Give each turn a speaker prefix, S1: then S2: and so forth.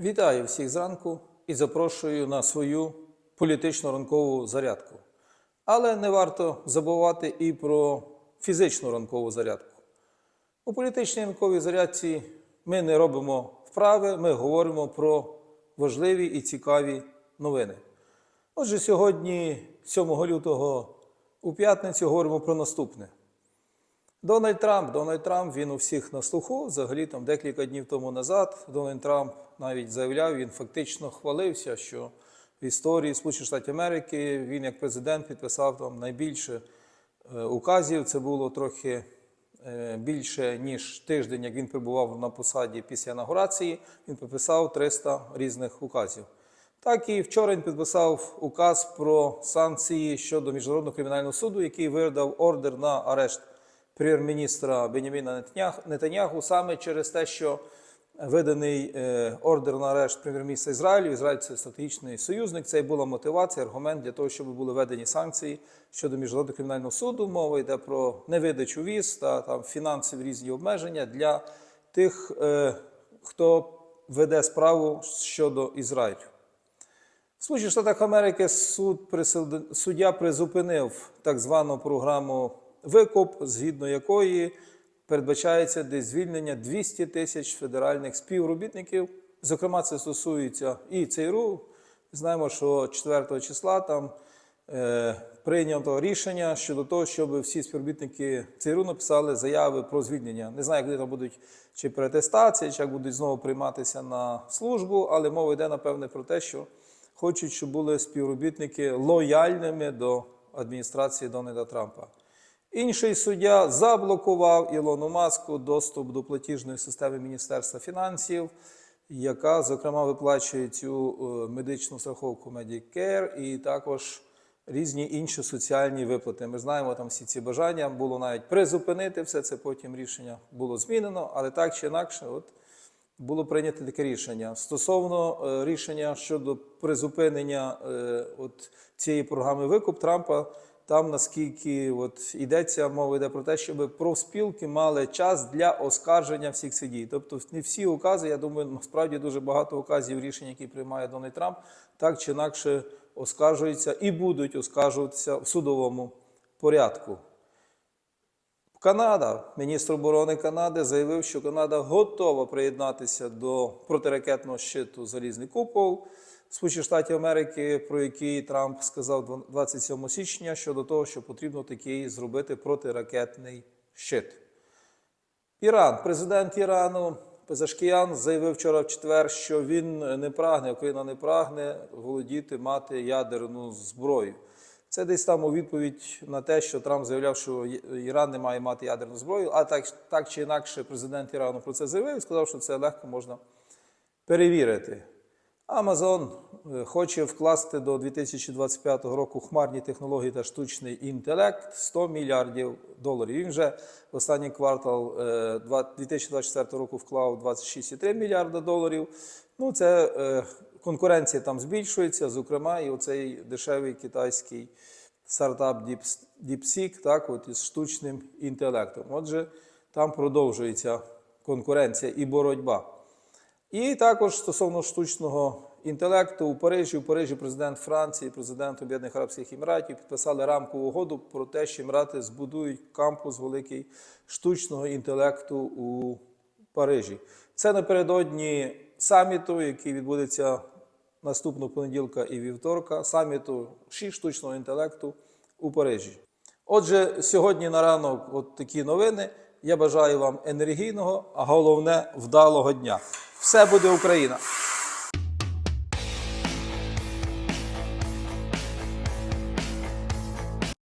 S1: Вітаю всіх зранку і запрошую на свою політичну ранкову зарядку. Але не варто забувати і про фізичну ранкову зарядку. У політичній ранковій зарядці ми не робимо вправи, ми говоримо про важливі і цікаві новини. Отже, сьогодні, 7 лютого, у п'ятницю, говоримо про наступне. Дональд Трамп, Дональд Трамп, він у всіх на слуху. Взагалі, там декілька днів тому назад Дональд Трамп навіть заявляв, він фактично хвалився, що в історії Сполучених Штатів Америки він як президент підписав там найбільше е, указів. Це було трохи е, більше ніж тиждень, як він перебував на посаді після інаугурації. Він підписав 300 різних указів. Так і вчора він підписав указ про санкції щодо міжнародного кримінального суду, який видав ордер на арешт прем'єр-міністра Беняміна Нетнях- Нетаняху саме через те, що виданий е, ордер на арешт прем'єр-міністра Ізраїлю. Ізраїль це стратегічний союзник. Це і була мотивація, аргумент для того, щоб були введені санкції щодо міжнародного кримінального суду. Мова йде про невидачу віз та там фінансові різні обмеження для тих, е, хто веде справу щодо Ізраїлю. В Сполучених Штатах Америки суд суддя призупинив так звану програму викуп, згідно якої передбачається десь звільнення 200 тисяч федеральних співробітників. Зокрема, це стосується і ЦРУ. Знаємо, що 4 числа там е, прийнято рішення щодо того, щоб всі співробітники ЦРУ написали заяви про звільнення. Не знаю, як вони там будуть чи перетестація, чи як будуть знову прийматися на службу, але мова йде, напевне, про те, що хочуть, щоб були співробітники лояльними до адміністрації Дональда Трампа. Інший суддя заблокував Ілону Маску доступ до платіжної системи Міністерства фінансів, яка, зокрема, виплачує цю е, медичну страховку Medicare і також різні інші соціальні виплати. Ми знаємо там всі ці бажання. Було навіть призупинити все це, потім рішення було змінено, але так чи інакше, от було прийнято таке рішення стосовно е, рішення щодо призупинення е, от цієї програми викуп Трампа. Там наскільки от йдеться мова йде про те, щоб профспілки мали час для оскарження всіх цих. Тобто не всі укази, я думаю, насправді дуже багато указів рішень, які приймає Дональд Трамп, так чи інакше оскаржуються і будуть оскаржуватися в судовому порядку. Канада, міністр оборони Канади заявив, що Канада готова приєднатися до протиракетного щиту Залізний купол Сполучених Штатів Америки, про який Трамп сказав 27 січня щодо того, що потрібно такий зробити протиракетний щит. Іран, президент Ірану Пезашкіян заявив вчора в четвер, що він не прагне, Україна не прагне володіти мати ядерну зброю. Це десь там у відповідь на те, що Трамп заявляв, що Іран не має мати ядерну зброю. А так, так чи інакше, президент Ірану про це заявив і сказав, що це легко можна перевірити. Амазон е, хоче вкласти до 2025 року хмарні технології та штучний інтелект 100 мільярдів доларів. Він вже в останній квартал е, 2024 року вклав 26,3 мільярда доларів. Ну, це е, конкуренція там збільшується, зокрема, і оцей дешевий китайський стартап Deep- DeepSeek, так, от із штучним інтелектом. Отже, там продовжується конкуренція і боротьба. І також стосовно штучного інтелекту у Парижі, у Парижі президент Франції, президент Об'єднаних Арабських Еміратів підписали рамкову угоду про те, що Емірати збудують кампус великий штучного інтелекту у Парижі. Це напередодні саміту, який відбудеться наступного понеділка і вівторка, саміту «Шість штучного інтелекту у Парижі. Отже, сьогодні на ранок от такі новини. Я бажаю вам енергійного, а головне вдалого дня. Все буде Україна!